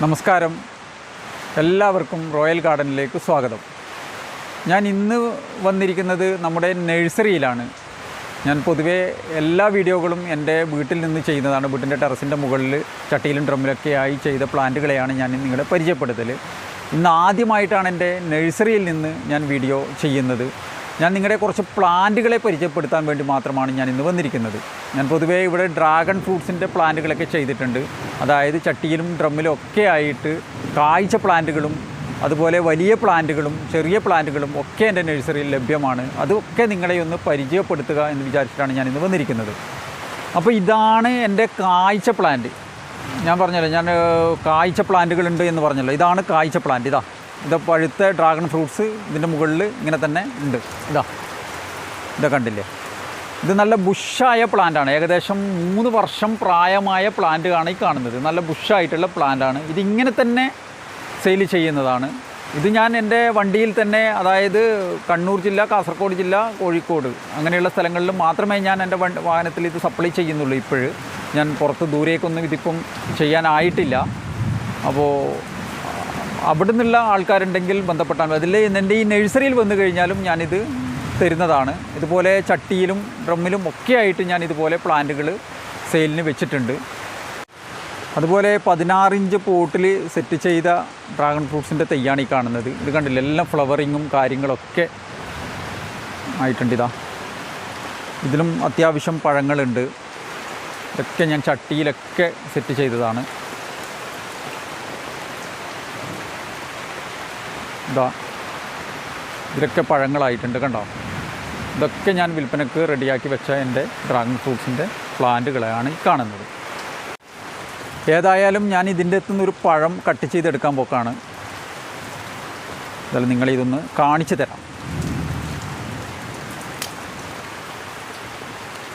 നമസ്കാരം. എല്ലാവർക്കും റോയൽ ഗാർഡനിലേക്ക് സ്വാഗതം. ഞാൻ ഇന്ന് വന്നിരിക്കുന്നത് നമ്മുടെ നഴ്സറിയിലാണ്. ഞാൻ പൊതുവേ എല്ലാ വീഡിയോകളും എന്റെ വീട്ടിൽ നിന്ന് ചെയ്യുന്നതാണ്. വീട്ടിന്റെ ടെറസിന്റെ മുകളിൽ ചട്ടിയിലും ഡ്രമ്മിലൊക്കെ ആയി ചെയ്ത പ്ലാന്റുകളെയാണ് ഞാൻ നിങ്ങളെ പരിചയപ്പെടുത്തൽ ഇന്ന് ആദ്യമായിട്ടാണ് എന്റെ നഴ്സറിയിൽ നിന്ന് ഞാൻ വീഡിയോ ചെയ്യുന്നത്. ഞാൻ നിങ്ങളുടെ കുറച്ച് പ്ലാന്റുകളെ പരിചയപ്പെടുത്താൻ വേണ്ടി മാത്രമാണ് ഞാൻ ഇന്ന് വന്നിരിക്കുന്നത്. ഞാൻ പൊതുവേ ഇവിടെ ഡ്രാഗൺ ഫ്രൂട്ട്സിന്റെ പ്ലാന്റുകളൊക്കെ ചെയ്തിട്ടുണ്ട്. അതായത് ചട്ടിയിലും ഡ്രമ്മിലും ഒക്കെ ആയിട്ട് കാഴ്ച പ്ലാന്റുകളും അതുപോലെ വലിയ പ്ലാന്റുകളും ചെറിയ പ്ലാന്റുകളും ഒക്കെ എന്റെ നഴ്സറിയിൽ ലഭ്യമാണ്. അതൊക്കെ നിങ്ങളെ ഒന്ന് പരിചയപ്പെടുത്തുക എന്ന് വിചാരിച്ചിട്ടാണ് ഞാൻ ഇന്ന് വന്നിരിക്കുന്നത്. അപ്പോൾ ഇതാണ് എന്റെ കാഴ്ച പ്ലാന്റ്. ഞാൻ പറഞ്ഞല്ലോ ഞാൻ കാഴ്ച പ്ലാന്റുകളുണ്ട് എന്ന് പറഞ്ഞല്ലോ. ഇതാണ് കാഴ്ച പ്ലാന്റ് ഇതാ. ഇത് പഴുത്ത ഡ്രാഗൺ ഫ്രൂട്ട്സ് ഇതിന്റെ മുകളിൽ ഇങ്ങനെ തന്നെ ഉണ്ട്. ഇതാ. ഇതാ കണ്ടില്ലേ? ഇത് നല്ല ബുഷായ പ്ലാന്റാണ് ഏകദേശം മൂന്ന് വർഷം പ്രായമായ പ്ലാന്റാണ് ഈ കാണുന്നത്. നല്ല ബുഷായിട്ടുള്ള പ്ലാന്റാണ് ഇതിങ്ങനെ തന്നെ സെയിൽ ചെയ്യുന്നതാണ്. ഇത് ഞാൻ എന്റെ വണ്ടിയിൽ തന്നെ അതായത് കണ്ണൂർ ജില്ല കാസർഗോഡ് ജില്ല കോഴിക്കോട് അങ്ങനെയുള്ള സ്ഥലങ്ങളിൽ മാത്രമേ ഞാൻ എന്റെ വാഹനത്തിൽ ഇത് സപ്ലൈ ചെയ്യുന്നുള്ളൂ ഇപ്പോഴും. ഞാൻ പുറത്ത് ദൂരേക്കൊന്നും ഇതിപ്പം ചെയ്യാനായിട്ടില്ല. അപ്പോൾ അവിടെ നിന്നുള്ള ആൾക്കാരുണ്ടെങ്കിൽ ബന്ധപ്പെട്ടാൽ. അതിൽ എന്റെ ഈ നഴ്സറിയിൽ വന്നു കഴിഞ്ഞാലും ഞാനിത് തരുന്നതാണ്. ഇതുപോലെ ചട്ടിയിലും ഡ്രമ്മിലും ഒക്കെ ആയിട്ട് ഞാൻ ഇതുപോലെ പ്ലാന്റുകൾ സെയിലിന് വെച്ചിട്ടുണ്ട്. അതുപോലെ പതിനാറിഞ്ച് പോട്ടിൽ സെറ്റ് ചെയ്ത ഡ്രാഗൺ ഫ്രൂട്ട്സിന്റെ തെയ്യാണ് ഈ കാണുന്നത്. ഇത് കണ്ടില്ല? എല്ലാം ഫ്ലവറിങ്ങും കാര്യങ്ങളൊക്കെ ആയിട്ടുണ്ട് ഇതാ ഇതിലും അത്യാവശ്യം പഴങ്ങളുണ്ട്. ഇതൊക്കെ ഞാൻ ചട്ടിയിലൊക്കെ സെറ്റ് ചെയ്തതാണ്. ഇതാ. ഇതിലൊക്കെ പഴങ്ങളായിട്ടുണ്ട് കണ്ടോ? ഇതൊക്കെ ഞാൻ വിൽപ്പനക്ക് റെഡിയാക്കി വെച്ച എന്റെ ഡ്രാഗൺ ഫ്രൂട്ട്സിന്റെ പ്ലാന്റുകളാണ് ഈ കാണുന്നത്. ഏതായാലും ഞാൻ ഇതിന്റെ അകത്തുനിന്ന് ഒരു പഴം കട്ട് ചെയ്തെടുക്കാൻ പോക്കാണ്. അതായത് നിങ്ങളിതൊന്ന് കാണിച്ചു തരാം.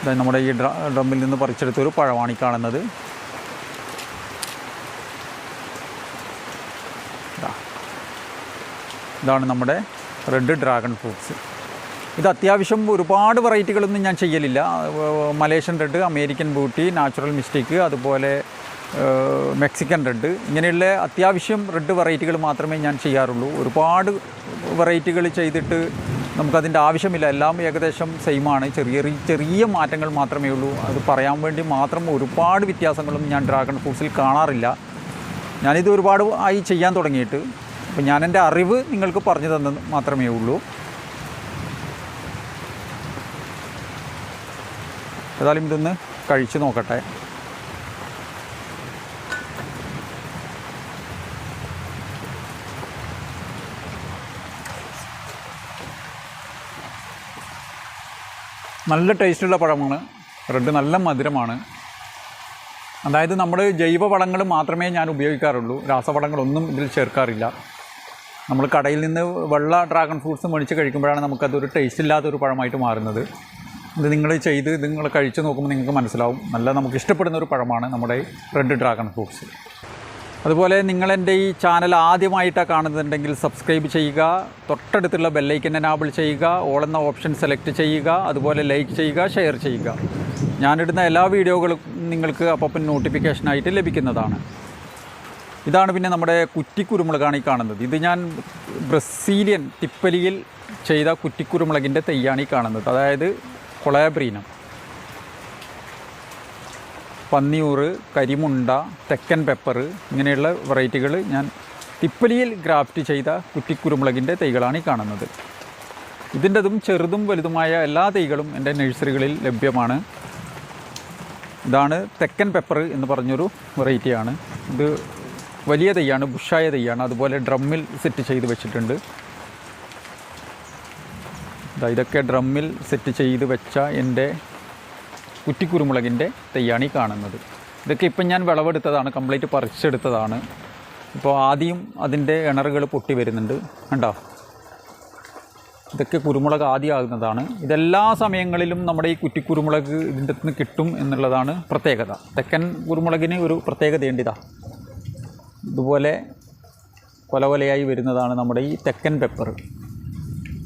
അതായത് നമ്മുടെ ഈ ഡ്ര ഡ്രമ്മിൽ നിന്ന് പറിച്ചെടുത്ത ഒരു പഴമാണ് ഈ കാണുന്നത്. ഇതാണ് നമ്മുടെ റെഡ് ഡ്രാഗൺ ഫ്രൂട്ട്സ് ഇത് അത്യാവശ്യം ഒരുപാട് വെറൈറ്റികളൊന്നും ഞാൻ ചെയ്യലില്ല. Malaysian red American beauty natural mistake അതുപോലെ മെക്സിക്കൻ റെഡ് ഇങ്ങനെയുള്ള അത്യാവശ്യം റെഡ് വെറൈറ്റികൾ മാത്രമേ ഞാൻ ചെയ്യാറുള്ളൂ. ഒരുപാട് വെറൈറ്റികൾ ചെയ്തിട്ട് നമുക്കതിന്റെ ആവശ്യമില്ല. എല്ലാം ഏകദേശം സെയിമാണ് ചെറിയ ചെറിയ ചെറിയ മാറ്റങ്ങൾ മാത്രമേ ഉള്ളൂ. അത് പറയാൻ വേണ്ടി മാത്രം ഒരുപാട് വ്യത്യാസങ്ങളും ഞാൻ ഡ്രാഗൺ ഫ്രൂട്ട്സിൽ കാണാറില്ല. ഞാനിത് ഒരുപാട് ആയി ചെയ്യാൻ തുടങ്ങിയിട്ട്. അപ്പം ഞാൻ എന്റെ അറിവ് നിങ്ങൾക്ക് പറഞ്ഞു തന്നത് മാത്രമേ ഉള്ളൂ. ഏതായാലും ഇതൊന്ന് കഴിച്ചു നോക്കട്ടെ. നല്ല ടേസ്റ്റുള്ള പഴമാണ്. റെഡ് നല്ല മധുരമാണ്. അതായത് നമ്മുടെ ജൈവ വളങ്ങൾ മാത്രമേ ഞാൻ ഉപയോഗിക്കാറുള്ളൂ. രാസവളങ്ങളൊന്നും ഇതിൽ ചേർക്കാറില്ല. നമ്മൾ കടയിൽ നിന്ന് വെള്ള ഡ്രാഗൺ ഫ്രൂട്ട്സ് മേടിച്ച് കഴിക്കുമ്പോഴാണ് നമുക്കതൊരു ടേസ്റ്റ് ഇല്ലാത്തൊരു പഴമായിട്ട് മാറുന്നത്. ഇത് നിങ്ങൾ ചെയ്ത് നിങ്ങൾ കഴിച്ച് നോക്കുമ്പോൾ നിങ്ങൾക്ക് മനസ്സിലാവും. നല്ല നമുക്ക് ഇഷ്ടപ്പെടുന്ന ഒരു പഴമാണ് നമ്മുടെ റെഡ് ഡ്രാഗൺ ഫ്രൂട്ട്സ് അതുപോലെ നിങ്ങൾ എന്റെ ഈ ചാനൽ ആദ്യമായിട്ടാണ് കാണുന്നുണ്ടെങ്കിൽ സബ്സ്ക്രൈബ് ചെയ്യുക തൊട്ടടുത്തുള്ള ബെല്ലൈക്കൻ എനാബിൾ ചെയ്യുക ഓൾ എന്ന ഓപ്ഷൻ സെലക്ട് ചെയ്യുക അതുപോലെ ലൈക്ക് ചെയ്യുക ഷെയർ ചെയ്യുക. ഞാനിടുന്ന എല്ലാ വീഡിയോകളും നിങ്ങൾക്ക് അപ്പം നോട്ടിഫിക്കേഷനായിട്ട് ലഭിക്കുന്നതാണ്. ഇതാണ് പിന്നെ നമ്മുടെ കുറ്റിക്കുരുമുളകാണ് ഈ കാണുന്നത്. ഇത് ഞാൻ ബ്രസീലിയൻ തിപ്പലിയിൽ ചെയ്ത കുറ്റിക്കുരുമുളകിന്റെ തെയ്യാണ് ഈ കാണുന്നത്. അതായത് കൊളാബ്രീനം. പന്നിയൂറ് കരിമുണ്ട തെക്കൻ പെപ്പർ ഇങ്ങനെയുള്ള വെറൈറ്റികൾ ഞാൻ തിപ്പലിയിൽ ഗ്രാഫ്റ്റ് ചെയ്ത കുറ്റിക്കുരുമുളകിന്റെ തൈകളാണ് ഈ കാണുന്നത്. ഇതിന്റെതും ചെറുതും വലുതുമായ എല്ലാ തൈകളും എന്റെ നഴ്സറികളിൽ ലഭ്യമാണ്. ഇതാണ് തെക്കൻ പെപ്പർ എന്ന് പറഞ്ഞൊരു വെറൈറ്റിയാണ്. ഇത് വലിയ തൈയാണ് ബുഷായ തൈയാണ് അതുപോലെ ഡ്രമ്മിൽ സെറ്റ് ചെയ്ത് വെച്ചിട്ടുണ്ട്. ഇതൊക്കെ ഡ്രമ്മിൽ സെറ്റ് ചെയ്ത് വെച്ച എന്റെ കുറ്റിക്കുരുമുളകിന്റെ തൈയാണ് ഈ കാണുന്നത്. ഇതൊക്കെ ഇപ്പം ഞാൻ വിളവെടുത്തതാണ് കംപ്ലീറ്റ് പറിച്ചെടുത്തതാണ്. ഇപ്പോൾ ആദ്യം അതിന്റെ ഇണറുകൾ പൊട്ടി വരുന്നുണ്ട് കണ്ടോ? ഇതൊക്കെ കുരുമുളക് ആദ്യമാകുന്നതാണ്. ഇതെല്ലാ സമയങ്ങളിലും നമ്മുടെ ഈ കുറ്റിക്കുരുമുളക് ഇതിന്റെ നിന്ന് കിട്ടും എന്നുള്ളതാണ് പ്രത്യേകത. തെക്കൻ കുരുമുളകിന് ഒരു പ്രത്യേകതയുണ്ട് ഇതാ. ഇതുപോലെ കൊല കൊലയായി വരുന്നതാണ് നമ്മുടെ ഈ തെക്കൻ പെപ്പർ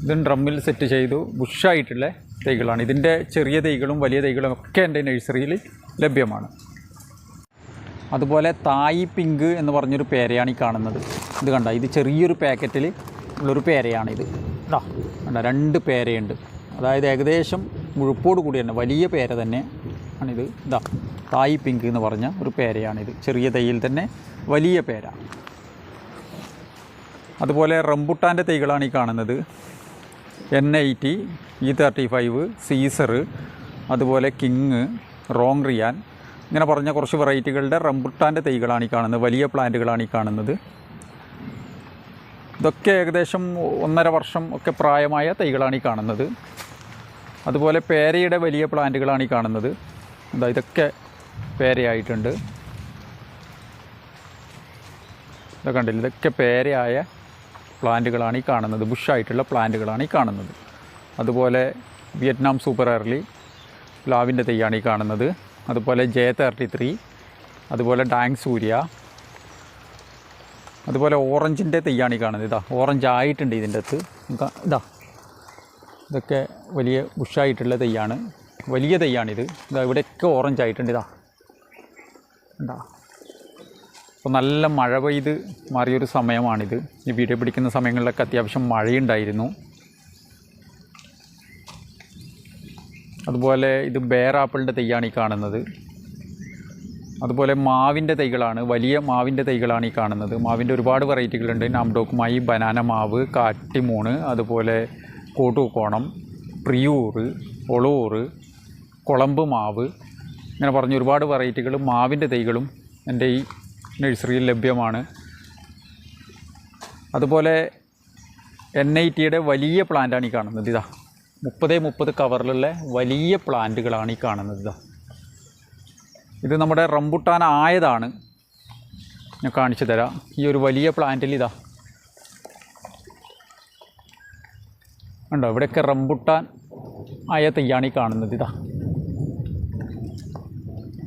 ഇതും ഡ്രമ്മിൽ സെറ്റ് ചെയ്തു ബുഷായിട്ടുള്ള തൈകളാണ്. ഇതിന്റെ ചെറിയ തൈകളും വലിയ തൈകളും ഒക്കെ എന്റെ നഴ്സറിയിൽ ലഭ്യമാണ്. അതുപോലെ തായി പിങ്ക് എന്ന് പറഞ്ഞൊരു പേരയാണ് ഈ കാണുന്നത്. ഇത് കണ്ട ഇത് ചെറിയൊരു പാക്കറ്റിൽ ഉള്ളൊരു ഇത്. ഇതാ കണ്ട രണ്ട് പേരയുണ്ട്. അതായത് ഏകദേശം മുഴുപ്പോട് കൂടി തന്നെ വലിയ പേര തന്നെ ആണിത്. ഇതാ തായി പിങ്ക് എന്ന് പറഞ്ഞ ഒരു പേരയാണിത്. ചെറിയ തൈയിൽ തന്നെ വലിയ പേര. അതുപോലെ റംബുട്ടാന്റെ തൈകളാണ് ഈ കാണുന്നത്. N eighteen E thirty five Caesar അതുപോലെ കിങ് റോങ് റിയാൻ ഇങ്ങനെ പറഞ്ഞ കുറച്ച് വെറൈറ്റികളുടെ റംബുട്ടാന്റെ തൈകളാണ് ഈ കാണുന്നത്. വലിയ പ്ലാന്റുകളാണ് ഈ കാണുന്നത്. ഇതൊക്കെ ഏകദേശം ഒന്നര വർഷം ഒക്കെ പ്രായമായ തൈകളാണ് ഈ കാണുന്നത്. അതുപോലെ പേരയുടെ വലിയ പ്ലാന്റുകളാണ് ഈ കാണുന്നത്. എന്താ ഇതൊക്കെ പേരയായിട്ടുണ്ട്. ഇതൊക്കെ കണ്ടില്ല? ഇതൊക്കെ പേരയായ പ്ലാന്റുകളാണ് ഈ കാണുന്നത്. ബുഷായിട്ടുള്ള പ്ലാന്റുകളാണ് ഈ കാണുന്നത്. അതുപോലെ വിയറ്റ്നാം സൂപ്പർ എർലി പ്ലാവിന്റെ തെയ്യാണ് ഈ കാണുന്നത്. അതുപോലെ ജെ തേർട്ടി ത്രീ അതുപോലെ ഡാങ് സൂര്യ അതുപോലെ ഓറഞ്ചിന്റെ തെയ്യാണ് ഈ കാണുന്നത്. ഇതാ ഓറഞ്ച് ആയിട്ടുണ്ട് ഇതിന്റെ അകത്ത്. ഇതാ ഇതൊക്കെ വലിയ ബുഷായിട്ടുള്ള തെയ്യാണ്. വലിയ തെയ്യാണിത്. ഇതാ ഇവിടെയൊക്കെ ഓറഞ്ച് ആയിട്ടുണ്ട്. ഇതാ ഉണ്ടാ അപ്പോൾ നല്ല മഴ പെയ്ത് മാറിയൊരു സമയമാണിത്. ഈ വീഡിയോ പിടിക്കുന്ന സമയങ്ങളിലൊക്കെ അത്യാവശ്യം മഴയുണ്ടായിരുന്നു. അതുപോലെ ഇത് ബേർ ആപ്പിളിന്റെ തൈയാണ് ഈ കാണുന്നത്. അതുപോലെ മാവിന്റെ തൈകളാണ് വലിയ മാവിന്റെ തൈകളാണ് ഈ കാണുന്നത്. മാവിന്റെ ഒരുപാട് വെറൈറ്റികളുണ്ട്. നാംഡോക്കുമായി ബനാന മാവ് കാട്ടിമൂണ് അതുപോലെ കോട്ടുകോണം പ്രിയൂർ ഒളൂർ കുളമ്പ് മാവ് ഇങ്ങനെ പറഞ്ഞ ഒരുപാട് വെറൈറ്റികളും മാവിന്റെ തൈകളും എന്റെ ഈ നഴ്സറിയിൽ ലഭ്യമാണ്. അതുപോലെ എൻ ഐ ടിയുടെ വലിയ പ്ലാന്റാണ് ഈ കാണുന്നത്. ഇതാ മുപ്പത് മുപ്പത് കവറിലുള്ള വലിയ പ്ലാന്റുകളാണ് ഈ കാണുന്നത്. ഇതാ ഇത് നമ്മുടെ റംബുട്ടാൻ ആയതാണ്. ഞാൻ കാണിച്ചു തരാം. ഈ ഒരു വലിയ പ്ലാന്റിൽ ഇതാ ഉണ്ടോ ഇവിടെയൊക്കെ റംബുട്ടാൻ ആയ തെയ്യാണ് ഈ കാണുന്നത്. ഇതാ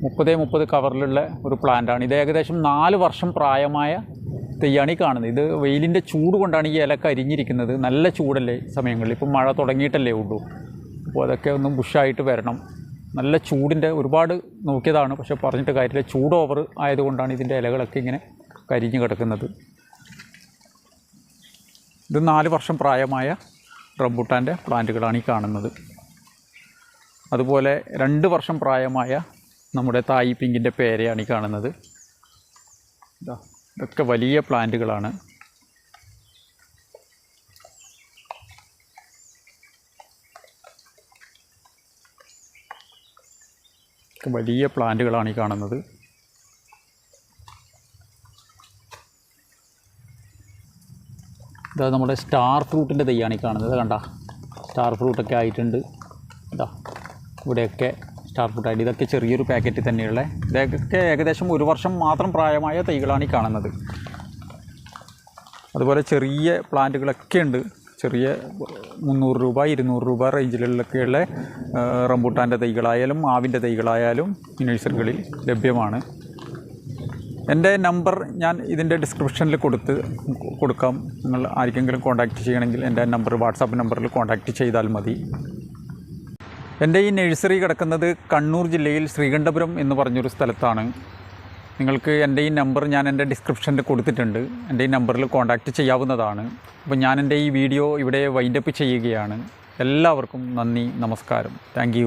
മുപ്പതേ മുപ്പത് കവറിലുള്ള ഒരു പ്ലാന്റാണ്. ഇത് ഏകദേശം നാല് വർഷം പ്രായമായ തെയ്യാണ് ഈ കാണുന്നത്. ഇത് വെയിലിന്റെ ചൂട് കൊണ്ടാണ് ഈ ഇല കരിഞ്ഞിരിക്കുന്നത് നല്ല ചൂടല്ലേ സമയങ്ങളിൽ. ഇപ്പം മഴ തുടങ്ങിയിട്ടല്ലേ ഉള്ളൂ. അപ്പോൾ അതൊക്കെ ഒന്ന് ബുഷായിട്ട് വരണം. നല്ല ചൂടിന്റെ ഒരുപാട് നോക്കിയതാണ്. പക്ഷേ പറഞ്ഞിട്ട് കാര്യമില്ല. ചൂട് ഓവർ ആയതുകൊണ്ടാണ് ഇതിന്റെ ഇലകളൊക്കെ ഇങ്ങനെ കരിഞ്ഞു കിടക്കുന്നത്. ഇത് നാല് വർഷം പ്രായമായ റംബുട്ടാന്റെ പ്ലാന്റുകളാണ് ഈ കാണുന്നത്. അതുപോലെ രണ്ട് വർഷം പ്രായമായ നമ്മുടെ തായി പിങ്കിന്റെ പേരയാണ് ഈ കാണുന്നത്. ഇതാ ഇതൊക്കെ വലിയ പ്ലാന്റുകളാണ്. വലിയ പ്ലാന്റുകളാണ് ഈ കാണുന്നത്. ഇതാ നമ്മുടെ സ്റ്റാർ ഫ്രൂട്ടിന്റെ തൈയാണ് ഈ കാണുന്നത്. കണ്ട സ്റ്റാർ ഫ്രൂട്ടൊക്കെ ആയിട്ടുണ്ട്. ഇതാ ഇവിടെയൊക്കെ സ്റ്റാർ ഫ്രൂട്ട് ആയിട്ട് ഇതൊക്കെ ചെറിയൊരു പാക്കറ്റിൽ തന്നെയുള്ള. ഇതൊക്കെ ഏകദേശം ഒരു വർഷം മാത്രം പ്രായമായ തൈകളാണ് ഈ കാണുന്നത്. അതുപോലെ ചെറിയ പ്ലാന്റുകളൊക്കെ ഉണ്ട്. ചെറിയ മുന്നൂറ് രൂപ ഇരുന്നൂറ് രൂപ റേഞ്ചിലൊക്കെയുള്ള റംബൂട്ടാന്റെ തൈകളായാലും മാവിന്റെ തൈകളായാലും നഴ്സറികളിൽ ലഭ്യമാണ്. എന്റെ നമ്പർ ഞാൻ ഇതിന്റെ ഡിസ്ക്രിപ്ഷനിൽ കൊടുത്ത് കൊടുക്കാം. നിങ്ങൾ ആർക്കെങ്കിലും കോൺടാക്റ്റ് ചെയ്യണമെങ്കിൽ എന്റെ നമ്പർ വാട്സാപ്പ് നമ്പറിൽ കോൺടാക്റ്റ് ചെയ്താൽ മതി. എന്റെ ഈ നഴ്സറി കിടക്കുന്നത് കണ്ണൂർ ജില്ലയിൽ ശ്രീകണ്ഠപുരം എന്ന് പറഞ്ഞൊരു സ്ഥലത്താണ്. നിങ്ങൾക്ക് എന്റെ ഈ നമ്പർ ഞാൻ എന്റെ ഡിസ്ക്രിപ്ഷനിൽ കൊടുത്തിട്ടുണ്ട്. എന്റെ ഈ നമ്പറിൽ കോൺടാക്റ്റ് ചെയ്യാവുന്നതാണ്. അപ്പോൾ ഞാൻ എന്റെ ഈ വീഡിയോ ഇവിടെ വൈൻഡപ്പ് ചെയ്യുകയാണ്. എല്ലാവർക്കും നന്ദി നമസ്കാരം. താങ്ക്